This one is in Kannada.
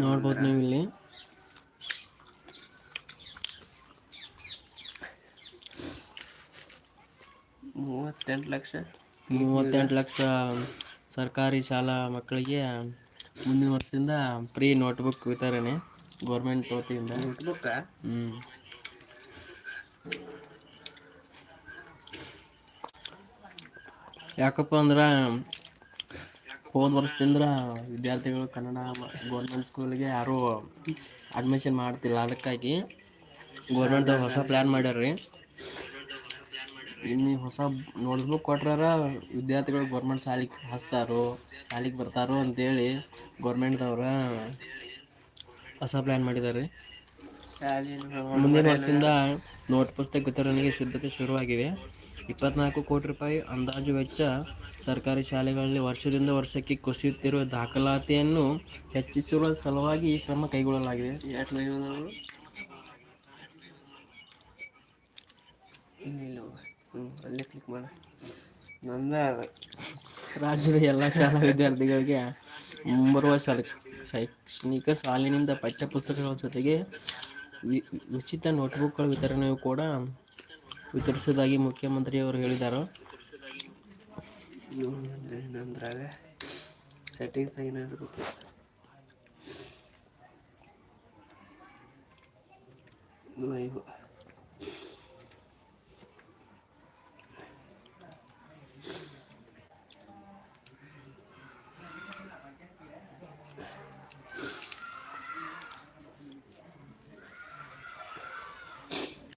ನೋಡ್ಬೋದು ನೀವು ಇಲ್ಲಿ ಮೂವತ್ತೆಂಟು ಲಕ್ಷ. ಮೂವತ್ತೆಂಟು ಲಕ್ಷ ಸರ್ಕಾರಿ ಶಾಲಾ ಮಕ್ಕಳಿಗೆ ಮುಂದಿನ ವರ್ಷದಿಂದ ಫ್ರೀ ನೋಟ್ಬುಕ್ ವಿತರಣೆ ಗೌರ್ಮೆಂಟ್ ವತಿಯಿಂದ. ನೋಟ್ಬುಕ್ ಹ್ಞೂ ಯಾಕಪ್ಪ ಅಂದ್ರೆ ಹೋದ ವರ್ಷದಿಂದ ವಿದ್ಯಾರ್ಥಿಗಳು ಕನ್ನಡ ಗೌರ್ಮೆಂಟ್ ಸ್ಕೂಲ್ಗೆ ಯಾರೂ ಅಡ್ಮಿಷನ್ ಮಾಡ್ತಿಲ್ಲ. ಅದಕ್ಕಾಗಿ ಗೌರ್ಮೆಂಟ್ ಹೊಸ ಪ್ಲ್ಯಾನ್ ಮಾಡ್ಯಾರ್ರಿ. ಇನ್ನು ಹೊಸ ನೋಟ್ಬುಕ್ ಕೊಟ್ರಾರ ವಿದ್ಯಾರ್ಥಿಗಳು ಗೌರ್ಮೆಂಟ್ ಶಾಲಿಗೆ ಹಚ್ತಾರೋ, ಶಾಲಿಗೆ ಬರ್ತಾರೋ ಅಂತೇಳಿ ಗೌರ್ಮೆಂಟ್ದವ್ರ ಹೊಸ ಪ್ಲ್ಯಾನ್ ಮಾಡಿದ್ದಾರೆ ಮುಂದಿನ ವರ್ಷದಿಂದ ನೋಟ್ ಪುಸ್ತಕ ವಿತರಣೆಗೆ ಸಿದ್ಧತೆ ಶುರುವಾಗಿದೆ ಇಪ್ಪತ್ನಾಲ್ಕು ಕೋಟಿ ರೂಪಾಯಿ ಅಂದಾಜು ವೆಚ್ಚ ಸರ್ಕಾರಿ ಶಾಲೆಗಳಲ್ಲಿ ವರ್ಷದಿಂದ ವರ್ಷಕ್ಕೆ ಕುಸಿಯುತ್ತಿರುವ ದಾಖಲಾತಿಯನ್ನು ಹೆಚ್ಚಿಸುವ ಸಲುವಾಗಿ ಈ ಕ್ರಮ ಕೈಗೊಳ್ಳಲಾಗಿದೆ. ಅಲ್ಲೇ ಕ್ಲಿಕ್ ಮಾಡ. ರಾಜ್ಯದ ಎಲ್ಲ ಶಾಲಾ ವಿದ್ಯಾರ್ಥಿಗಳಿಗೆ ಮುಂಬರುವ ಶೈಕ್ಷಣಿಕ ಸಾಲಿನಿಂದ ಪಠ್ಯಪುಸ್ತಕಗಳ ಜೊತೆಗೆ ಉಚಿತ ನೋಟ್ಬುಕ್ಗಳ ವಿತರಣೆಯೂ ಕೂಡ ವಿತರಿಸುವುದಾಗಿ ಮುಖ್ಯಮಂತ್ರಿಯವರು ಹೇಳಿದ್ದಾರೆ ನಂದ್ರಾಗ ಸೆಟ್ಟಿಂಗ್ಸ್ ಏನಾದ್ರು ಇವು